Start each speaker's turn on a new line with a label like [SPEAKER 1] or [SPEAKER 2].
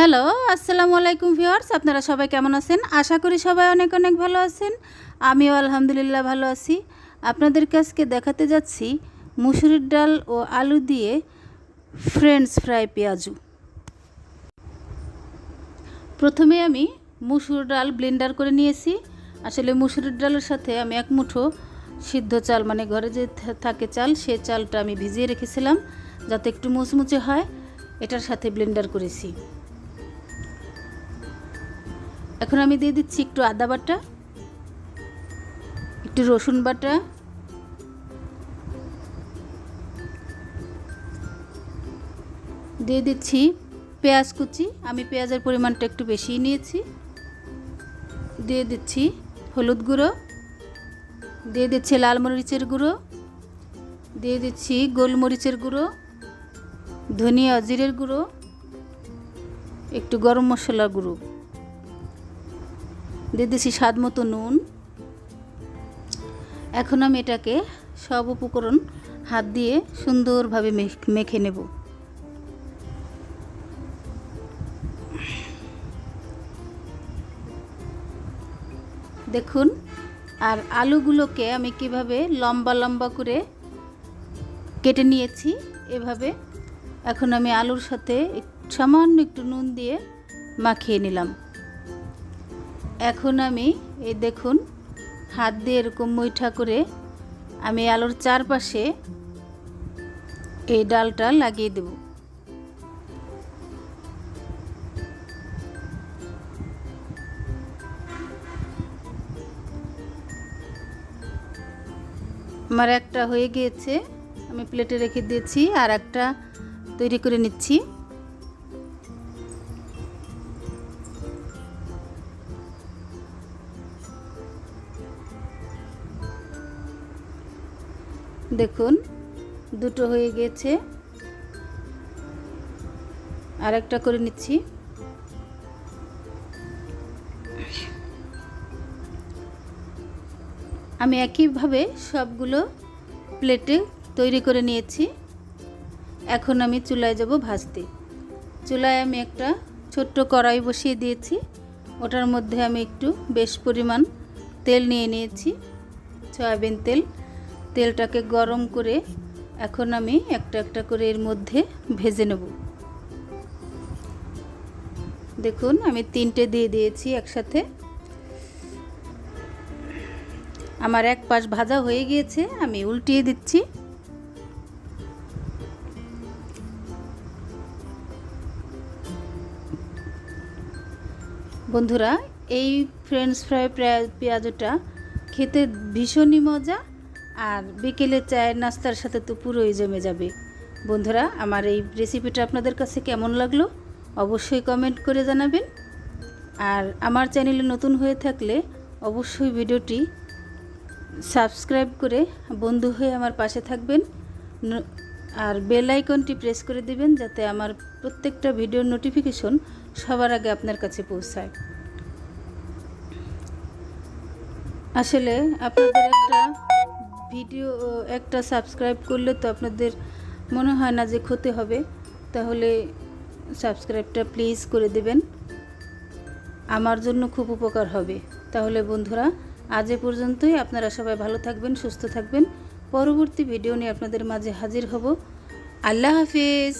[SPEAKER 1] Hello, আসসালামু আলাইকুম viewers, আপনারা সবাই কেমন আছেন? আশা করি সবাই অনেক অনেক ভালো আছেন। আমিও আলহামদুলিল্লাহ ভালো আছি। আপনাদের কাছকে দেখাতে যাচ্ছি মুসুরির ডাল ও আলু দিয়ে ফ্রেঞ্চ ফ্রাই পেঁয়াজু। প্রথমে আমি মুসুর ডাল ব্লেন্ডার করে নিয়েছি। আসলে মুসুরির ডালের সাথে আমি এক মুঠো সিদ্ধ চাল মানে ঘরে যে থাকে চাল, সে চালটা আমি ভিজিয়ে রেখেছিলাম, যাতে একটু মুচমুচে হয়। এটার সাথে ব্লেন্ডার করেছি। এখন আমি দিয়ে দিচ্ছি একটু আদা বাটা, একটু রসুন বাটা, দিয়ে দিচ্ছি পেঁয়াজ কুচি। আমি পেঁয়াজের পরিমাণটা একটু বেশিই নিয়েছি। দিয়ে দিচ্ছি হলুদ গুঁড়ো, দিয়ে দিচ্ছি লাল মরিচের গুঁড়ো, দিয়ে দিচ্ছি গোলমরিচের গুঁড়ো, ধনিয়া জিরের গুঁড়ো, একটু গরম মশলার গুঁড়ো। দিয়ে দিচ্ছি স্বাদ মতো নুন। এখন আমি এটাকে সব উপকরণ হাত দিয়ে সুন্দরভাবে মেখ- নেব। দেখুন, আর আলুগুলোকে আমি কীভাবে লম্বা লম্বা করে কেটে নিয়েছি, এভাবে এখন আমি আলুর সাথে সামান্য একটু নুন দিয়ে মাখিয়ে নিলাম। এখন আমি, এই দেখুন, হাত দিয়ে এরকম মুইঠা করে আমি আলুর চারপাশে এই ডালটা লাগিয়ে দেব। আমার একটা হয়ে গিয়েছে, আমি প্লেটে রেখে দিয়েছি আর একটা তৈরি করে নিচ্ছি। দেখুন, দুটো হয়ে গেছে। আর একটা করে নিচ্ছি। আমি একইভাবে সবগুলো প্লেটে তৈরি করে নিয়েছি। এখন আমি চুলায় যাব ভাজতে। চুলায় আমি একটা ছোট্ট কড়াই বসিয়ে দিয়েছি। ওটার মধ্যে আমি একটু বেশ পরিমাণ তেল নিয়ে নিয়েছি। সয়াবিন তেল। তেলটাকে গরম করে এখন আমি একটা একটা করে এর মধ্যে ভেজে নেব। দেখুন, আমি তিনটে দিয়ে দিয়েছি একসাথে। আমার এক পাশ ভাজা হয়ে গিয়েছে, আমি উল্টিয়ে দিচ্ছি। বন্ধুরা, এই ফ্রেঞ্চ ফ্রাই পেঁয়াজটা খেতে ভীষণই মজা। আর বিকেলে চায়ের নাস্তার সাথে তো পুরোই জমে যাবে। বন্ধুরা, আমার এই রেসিপিটা আপনাদের কাছে কেমন লাগল অবশ্যই কমেন্ট করে জানাবেন। আর আমার চ্যানেলে নতুন হয়ে থাকলে অবশ্যই ভিডিওটি সাবস্ক্রাইব করে বন্ধু হয়ে আমার পাশে থাকবেন। আর বেল আইকনটি প্রেস করে দিবেন যাতে আমার প্রত্যেকটা ভিডিওর নোটিফিকেশন সবার আগে আপনার কাছে পৌঁছায়। আসলে আপনাদের একটা ভিডিও একটা সাবস্ক্রাইব করলে তো আপনাদের মনে হয় না যে ক্ষতি হবে, তাহলে সাবস্ক্রাইবটা প্লিজ করে দেবেন। আমার জন্য খুব উপকার হবে। তাহলে বন্ধুরা, আজ এ পর্যন্তই। আপনারা সবাই ভালো থাকবেন, সুস্থ থাকবেন। পরবর্তী ভিডিও নিয়ে আপনাদের মাঝে হাজির হব। আল্লাহ হাফিজ!